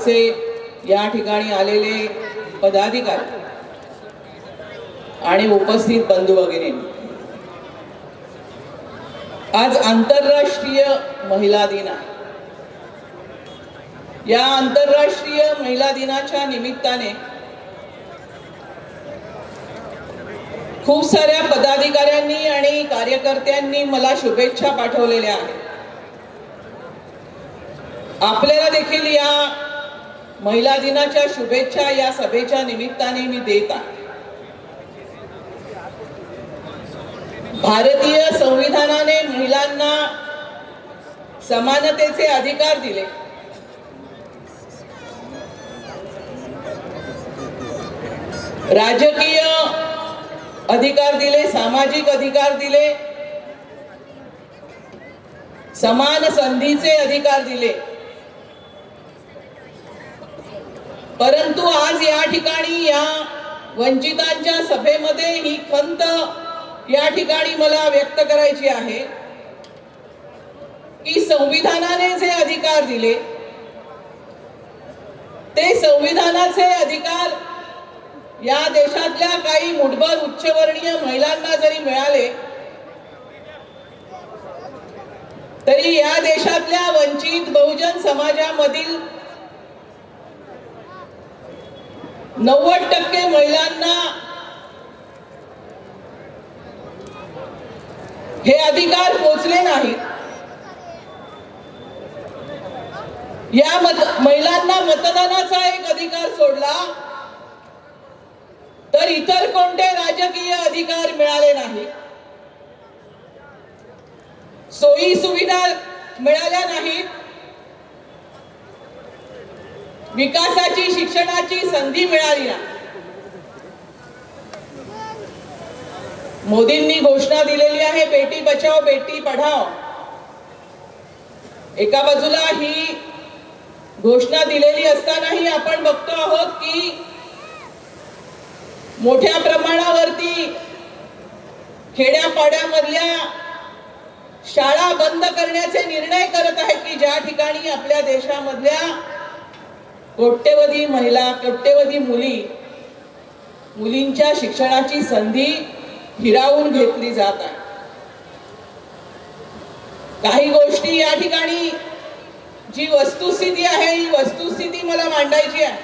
आमचे या ठिकाणी आलेले पदाधिकारी आणि उपस्थित बंधू वगैरे आज आंतरराष्ट्रीय महिला दिन आहे. या आंतरराष्ट्रीय महिला दिनाच्या निमित्ताने खूप साऱ्या पदाधिकाऱ्यांनी आणि कार्यकर्त्यांनी मला शुभेच्छा पाठवलेल्या आहेत. आपल्याला देखील या महिला दिनाच्या शुभेच्छा या सभेच्या निमित्ताने मी देत आहे. भारतीय संविधानाने महिलांना समानतेचे अधिकार दिले. राजकीय अधिकार दिले सामाजिक अधिकार दिले समान संधीचे अधिकार दिले. परंतु आज या ठिकाणी या वंचितांच्या सभेमध्ये ही खंत या ठिकाणी मला व्यक्त करायची आहे की संविधानाने जे अधिकार दिले ते संविधानाचे अधिकार या देशातल्या काही मुठभर उच्चवर्णीय महिलांना जरी मिळाले तरी या देशातल्या वंचित बहुजन समाजामधील नव्वद टक्के महिलांना हे अधिकार पोचले नाहीत. या मत महिलांना मतदानाचा एक अधिकार सोडला तर इतर कोणते राजकीय अधिकार मिळाले नाही सोयी सुविधा मिळाल्या नाहीत. विकासाची शिक्षणाची संधी मिळाली नाही मोदींनी घोषणा दिलेली आहे बेटी बचाओ बेटी पढाओ. एका बाजूला ही घोषणा दिलेली असतानाही आपण बघतो आहोत की मोठ्या प्रमाणावरती खेड्यापाड्यामधल्या शाळा बंद करण्याचे निर्णय करत आहेत की ज्या ठिकाणी आपल्या देशामधल्या कोट्यवधी महिला कोट्यवधी मुली मुलींच्या शिक्षणाची संधी हिरावून घेतली जात आहे. काही गोष्टी या ठिकाणी जी वस्तुस्थिती आहे ही वस्तुस्थिती मला मांडायची आहे.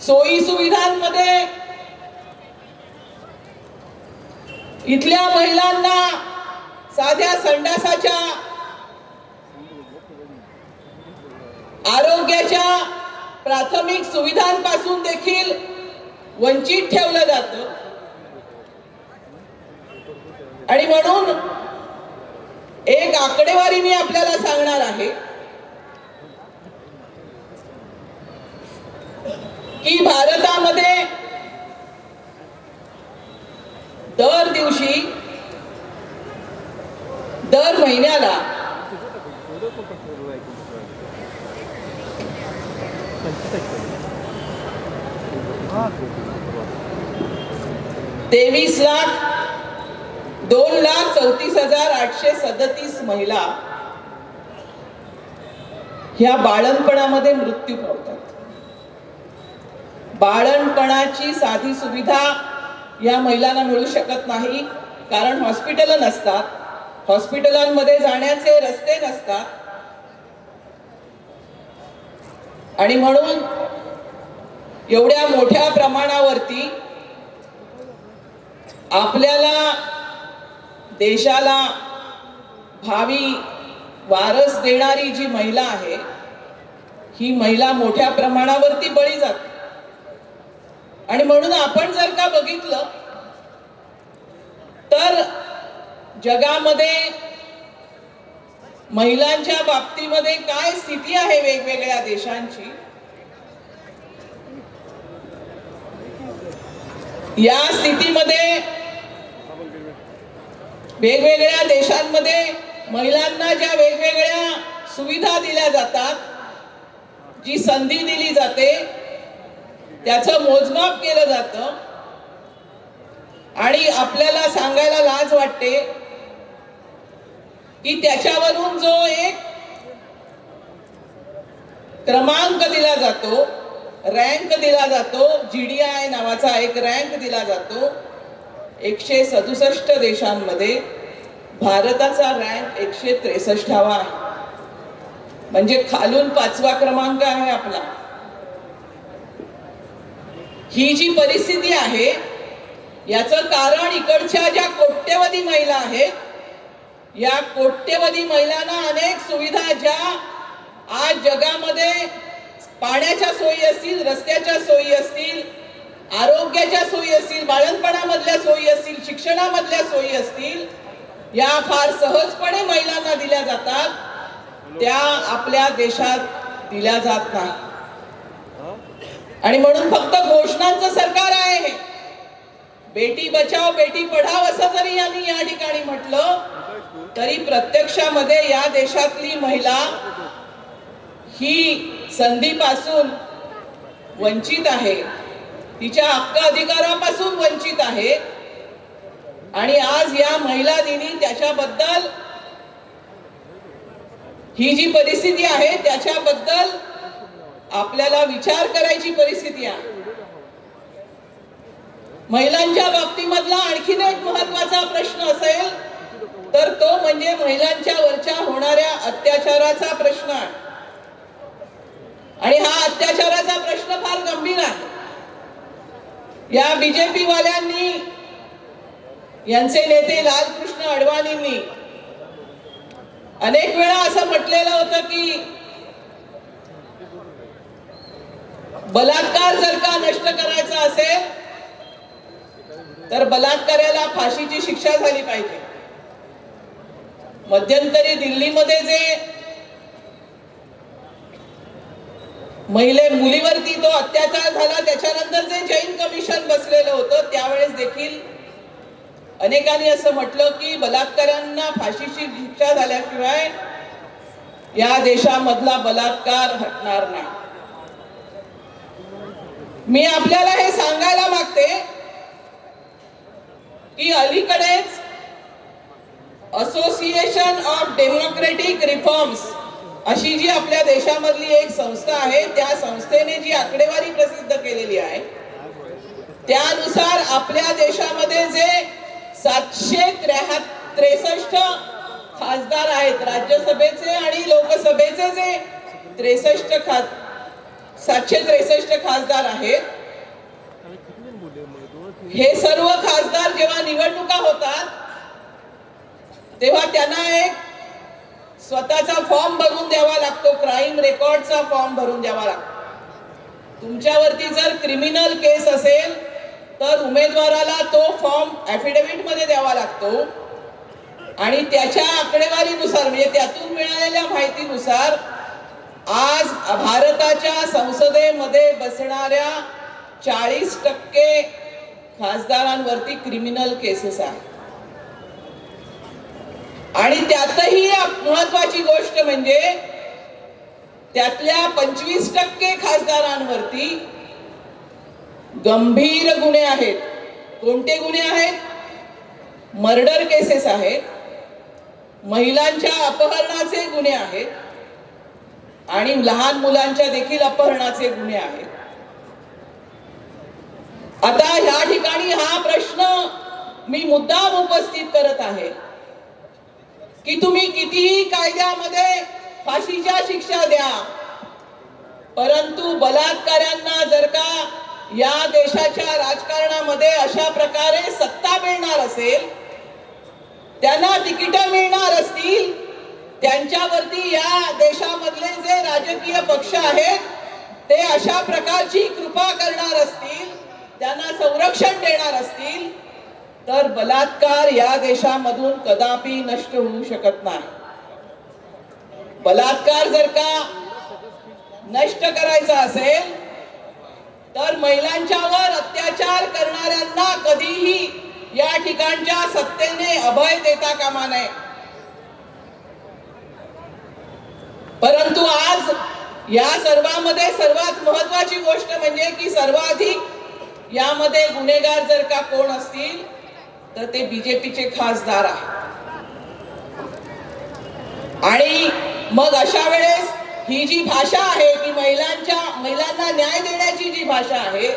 सोयी सुविधांमध्ये इथल्या महिलांना साध्या संडासाच्या आरोग्याच्या प्राथमिक सुविधांपासून देखील वंचित ठेवलं जातं. आणि म्हणून एक आकडेवारी मी आपल्याला सांगणार आहे की भारतामध्ये दर दिवशी दर महिन्याला तेवीस लाख दोन लाख चौतीस हजार आठशे सदतीस महिला ह्या बाळणपणामध्ये मृत्यू पावतात. बाळणपणाची साधी सुविधा या महिलांना मिळू शकत नाही कारण हॉस्पिटल नसतात. हॉस्पिटलांमध्ये जाण्याचे रस्ते नसतात. आणि म्हणून एवढ्या मोठ्या प्रमाणावरती आपल्याला देशाला भावी वारस देणारी जी महिला आहे ही महिला मोठ्या प्रमाणावरती बळी जाते. आणि म्हणून आपण जर का बघितलं तर जगामध्ये महिलांच्या बाबतीमध्ये काय स्थिती आहे वेगवेगळ्या देशांची या स्थितीमध्ये वेगवेगळ्या देशांमध्ये महिलांना ज्या वेगवेगळ्या सुविधा दिल्या जातात जी संधी दिली जाते त्याचं मोजमाप केलं जातं. आणि आपल्याला सांगायला लाज वाटते की त्याच्यावरून जो एक क्रमांक दिला जातो रँक दिला जातो. जी डी आय नावाचा एक रँक दिला जातो. एकशे सदुसष्ट देशांमध्ये भारताचा रँक एकशे त्रेसष्टावा आहे. म्हणजे खालून पाचवा क्रमांक आहे आपला. ही जी परिस्थिती आहे याचं कारण इकडच्या ज्या कोट्यवधी महिला आहेत या कोट्यवधी महिलांना अनेक सुविधा ज्या आज जगामध्ये पाण्याच्या सोयी असतील रस्त्याच्या सोयी असतील आरोग्याच्या सोयी असतील बाळणपणामधल्या सोयी असतील शिक्षणामधल्या सोयी असतील या फार सहजपणे महिलांना दिल्या जातात. त्या आपल्या देशात दिल्या जात नाही. आणि म्हणून फक्त घोषणांचं सरकार आहे हे. बेटी बचाव बेटी पढाव असं जरी यांनी या ठिकाणी म्हटलं तरी प्रत्यक्षामध्ये या देशातली महिला ही संधीपासून वंचित आहे. तिच्या हक्क अधिकारापासून वंचित आहे. आणि आज या महिला दिनी त्याच्याबद्दल ही जी परिस्थिती आहे त्याच्याबद्दल आपल्याला विचार करायची परिस्थिती आहे. महिलांच्या बाबतीमधला आणखीन एक महत्त्वाचा प्रश्न असेल तर तो म्हणजे महिलांच्या वरच्या होणाऱ्या अत्याचाराचा प्रश्न आहे. आणि हा अत्याचाराचा प्रश्न फार गंभीर आहे. या बीजेपी वाल्यांनी यांचे नेते लालकृष्ण अडवाणींनी अनेक वेळा असं म्हटलेलं होतं की बलात्कार जर का नष्ट करायचा असेल तर बलात्काराला फाशीची शिक्षा झाली पाहिजे. मध्यंतरी दिल्लीमध्ये जे महिले मुलीवरती तो अत्याचार झाला त्याच्यानंतर जे जैन कमिशन बसलेलं होतं त्यावेळेस देखील अनेकांनी असं म्हटलं की बलात्कारांना फाशीची शिक्षा झाल्याशिवाय या देशामधला बलात्कार हटणार नाही. मी आपल्याला हे सांगायला मागते की अलीकडेच असोसिएशन ऑफ डेमोक्रेटिक रिफॉर्म्स अशी जी आपल्या देशामधली एक संस्था आहे त्या संस्थेने जी आकडेवारी प्रसिद्ध केलेली आहे त्यानुसार आपल्या देशामध्ये जे सातशे त्रेसष्ट खासदार आहेत राज्यसभेचे आणि लोकसभेचे जे त्रेसष्ट खास सातशे त्रेसष्ट खासदार आहेत हे सर्व खासदार जेव्हा निवडणुका होतात तेव्हा त्यांना एक स्वतःचा फॉर्म भरून द्यावा लागतो क्राईम रेकॉर्डचा फॉर्म भरून द्यावा लागतो. तुमच्यावरती जर क्रिमिनल केस असेल तर उमेदवाराला तो फॉर्म ऍफिडेव्हिटमध्ये द्यावा लागतो. आणि त्याच्या आकडेवारीनुसार म्हणजे त्यातून मिळालेल्या माहितीनुसार आज भारताच्या संसदेमध्ये बसणाऱ्या चाळीस टक्के खासदारांवरती क्रिमिनल केसेस आहेत. आणि त्यातही महत्वाची गोष्ट म्हणजे त्यातल्या पंचवीस टक्के खासदारांवरती गंभीर गुन्हे आहेत. कोणते गुन्हे आहेत? मर्डर केसेस आहेत. महिलांच्या अपहरणाचे गुन्हे आहेत. आणि लहान मुलांच्या देखील अपहरणाचे गुन्हे आहेत. आता ह्या ठिकाणी हा प्रश्न मी मुद्दाम उपस्थित करत आहे. की तुम्ही कितीही कायद्यामध्ये फाशीच्या शिक्षा द्या. परंतु बलात्कारांना जर का या देशाच्या राजकारणामध्ये अशा प्रकारे सत्ता मिळणार असेल त्यांना तिकीट मिळणार असतील त्यांच्यावरती या देशामधले जे राजकीय पक्ष आहेत ते अशा प्रकारची कृपा करणार असतील त्यांना संरक्षण देणार असतील तर बलात्कार या देशामधून कदापि नष्ट होऊ शकत नाही. बलात्कार जर का नष्ट करायचा असेल तर महिलांच्यावर अत्याचार करणाऱ्यांना कधीही या ठिकाणच्या सत्तेने अभय देता कामा नये. परंतु आज या सर्वांमध्ये सर्वात महत्वाची गोष्ट म्हणजे की सर्वाधिक यामध्ये गुन्हेगार जर का कोण असतील तर ते बीजेपीचे खासदार आहेत. आणि मग अशा वेळेस ही जी भाषा आहे की न्याय देण्याची जी भाषा आहे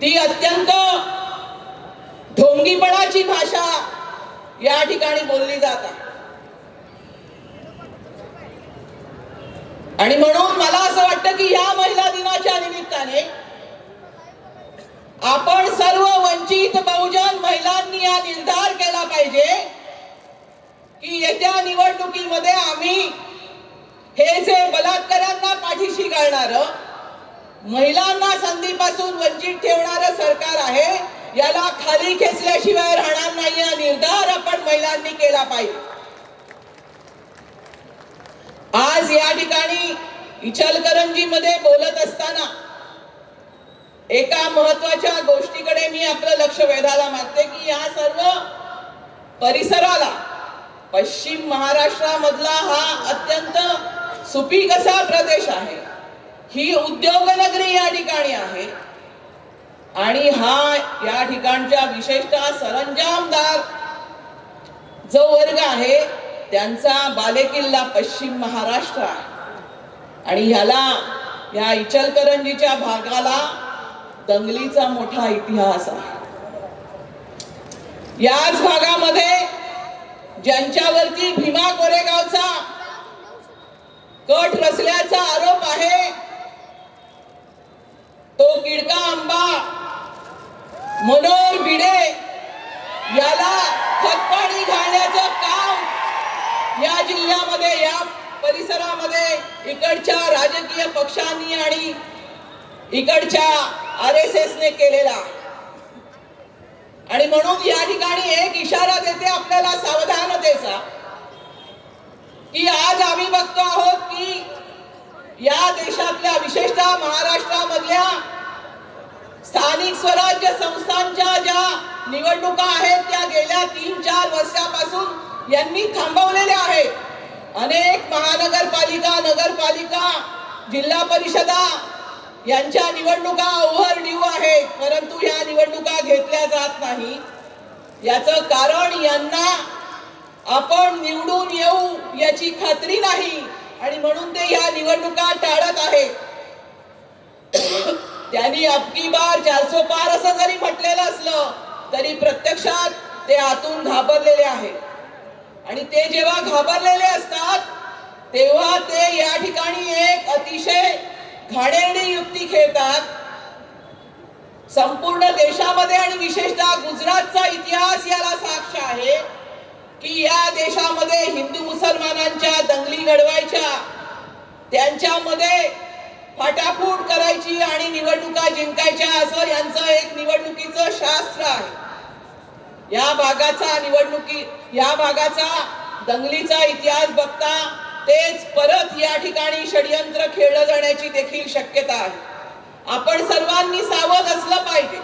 ती अत्यंत ढोंगीपणाची भाषा या ठिकाणी बोलली जात आहे. आणि म्हणून मला असं वाटतं की या महिला दिनाच्या निमित्ताने आपण सर्व वंचित बहुजन महिलांनी हा निर्धार केला पाहिजे की येत्या निवडणुकीमध्ये आम्ही हे जे बलात्कारांना पाठीशी घालणार महिलांना संधीपासून वंचित ठेवणार सरकार आहे याला खाली खेचल्याशिवाय राहणार नाही हा निर्धार आपण महिलांनी केला पाहिजे. आज या ठिकाणी इचलकरंजी मध्ये बोलत असताना एका महत्त्वाच्या गोष्टीकडे मी आपलं लक्ष वेधायला मागते की या सर्व परिसराला पश्चिम महाराष्ट्रामधला हा अत्यंत सुपीक असा प्रदेश आहे. ही उद्योगनगरी या ठिकाणी आहे. आणि हा या ठिकाणच्या विशेषतः सरंजामदार जो वर्ग आहे त्यांचा बालेकिल्ला पश्चिम महाराष्ट्र आहे. आणि ह्याला या इचलकरंजीच्या भागाला दंगलीचा मोठा इतिहास आहे. याच भागामध्ये ज्यांच्यावरती भीमा कोरेगावचा कट रचल्याचा आरोप आहे तो किडका आंबा मनोहर भिडे याला खतपाणी घालण्याचं काम या जिल्ह्यामध्ये या परिसरामध्ये इकडच्या राजकीय पक्षांनी आणि इकडच्या आर एस एस ने केलेला. आणि म्हणून या ठिकाणी एक इशारा देते आपल्याला सावधानतेचा की आज आम्ही बघतो आहोत की या देशातल्या विशेषतः महाराष्ट्रामधल्या स्थानिक स्वराज्य संस्थांच्या ज्या निवडणुका आहेत त्या गेल्या तीन चार वर्षापासून यांनी थांबवलेल्या आहेत. अनेक महानगरपालिका नगरपालिका जिल्हा परिषदा यांच्या निवडणुका ओव्हर आहेत परंतु या निवडणुका घेतल्या जात नाही. याचं कारण यांना आपण निवडून येऊ याची खात्री नाही आणि म्हणून ते या निवडणुका टाळत आहेत. त्यांनी अबकी बार चारसो पार असं जरी म्हटलेलं असलं तरी प्रत्यक्षात ते आतून घाबरलेले आहेत. आणि ते जेव्हा घाबरलेले असतात तेव्हा ते या ठिकाणी एक अतिशय घाणेरडी युक्ती खेळतात. संपूर्ण देशामध्ये आणि विशेषतः गुजरातचा इतिहास याला साक्ष आहे की या देशामध्ये हिंदू मुसलमानांच्या दंगली घडवायच्या त्यांच्यामध्ये फाटाफूट करायची आणि निवडणुका जिंकायच्या असं यांचं एक निवडणुकीचं शास्त्र आहे. या भागाचा निवडणुकी या भागाचा दंगलीचा इतिहास बघता तेच परत या ठिकाणी षडयंत्र खेळलं जाण्याची देखील शक्यता आहे. आपण सर्वांनी सावध असलं पाहिजे.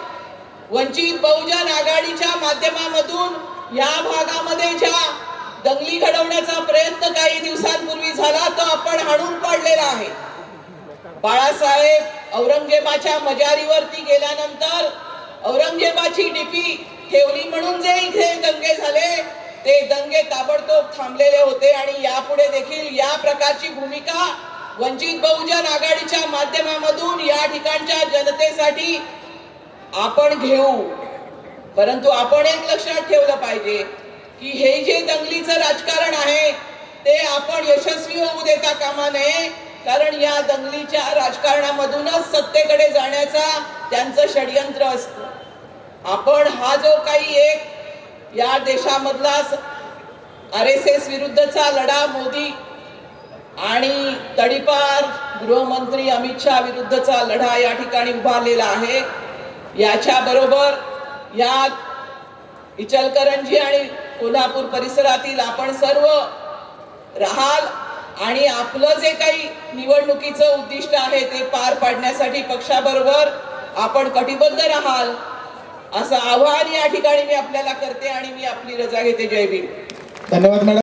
वंचित बहुजन आघाडीच्या माध्यमामधून या भागामध्ये ज्या दंगली घडवण्याचा प्रयत्न काही दिवसांपूर्वी झाला तो आपण हाणून पाडलेला आहे. बाळासाहेब औरंगजेबाच्या मजारीवरती गेल्यानंतर औरंगजेबाची डीपी ठेवली म्हणून जे इथे दंगे झाले ते दंगे ताबडतोब थांबलेले होते आणि यापुढे देखील या प्रकारची भूमिका वंचित बहुजन आघाडीच्या माध्यमामधून या ठिकाणच्या जनतेसाठी आपण घेऊ. परंतु आपण एक लक्षात ठेवलं पाहिजे की हे जे दंगलीचं राजकारण आहे ते आपण यशस्वी होऊ देता कामा नये. कारण या दंगलीच्या राजकारणामधूनच सत्तेकडे जाण्याचा त्यांचं षडयंत्र असतं. आपण हा जो काही एक या देशामधला आर एस एस विरुद्धचा लढा मोदी आणि तडीपार गृहमंत्री अमित शहा विरुद्धचा लढा या ठिकाणी उभारलेला आहे. याच्याबरोबर या इचलकरंजी आणि कोल्हापूर परिसरातील आपण सर्व राहाल आणि आपलं जे काही निवडणुकीचं उद्दिष्ट आहे ते पार पाडण्यासाठी पक्षाबरोबर आपण कटिबद्ध राहाल. असं आव्हान या ठिकाणी मी आपल्याला करते आणि मी आपली रजा घेते. जय भीम. धन्यवाद मॅडम.